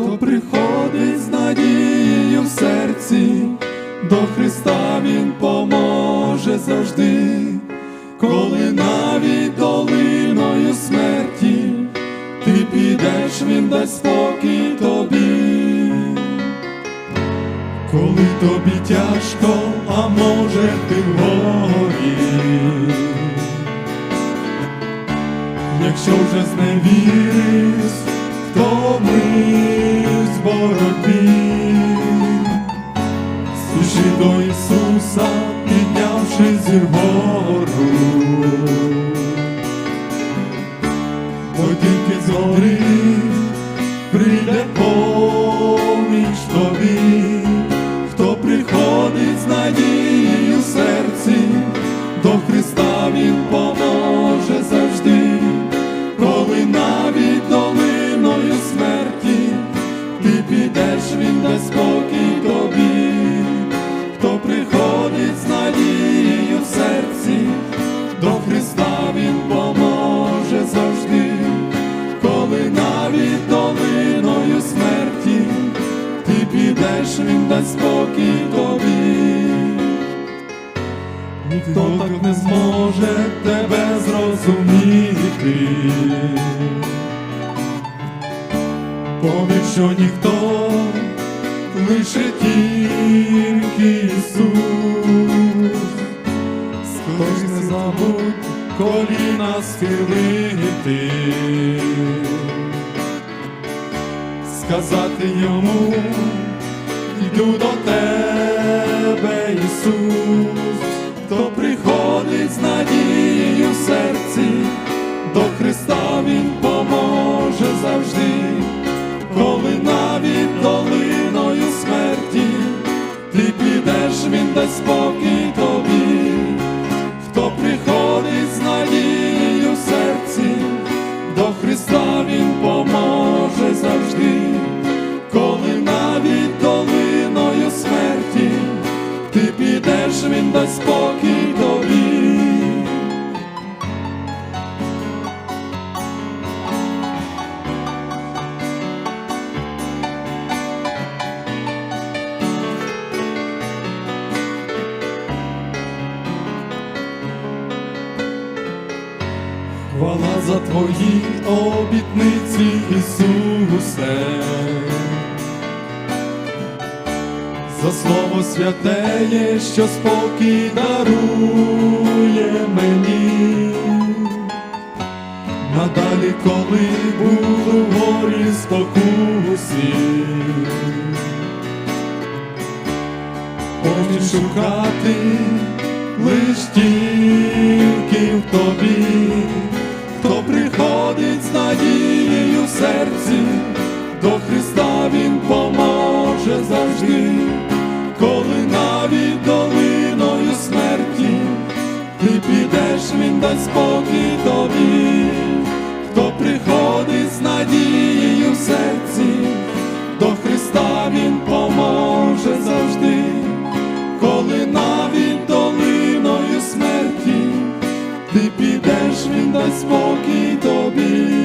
хто приходить з надією в серці, до Христа Він поможе завжди, коли навіть долиною смерті ти підеш, Він дасть спокій тобі. Коли тобі тяжко, а може ти горі, якщо вже зневіриш, втомись в боротьбі, спіши до Ісуса, піднявши зір вгору, бо тільки згори прийде підеш, Він дасть спокій тобі, хто приходить з надією в серці, до Христа Він поможе завжди, коли навіть долиною смерті ти підеш, Він дасть спокій тобі. Ніхто так не зможе тебе зрозуміти, повір, що ніхто, лише тільки Ісус, Хтось не забудь коліна схилити, сказати йому, йду до тебе, коли навіть долиною смерті ти підеш, Він дасть спокій тобі, хто приходить з надією в серці, до Христа Він поможе завжди, коли навіть долиною смерті ти підеш, Він дасть спокій тобі. Хвала за твої обітниці, Ісусе, за слово святеє, що спокій дарує мені. Надалі, коли буду в горі спокусі, поміж шукати лиш тільки в тобі, хто приходить з надією в серці, до Христа Він поможе завжди, коли навіть долиною смерті ти підеш, Він дасть дай спокій тобі.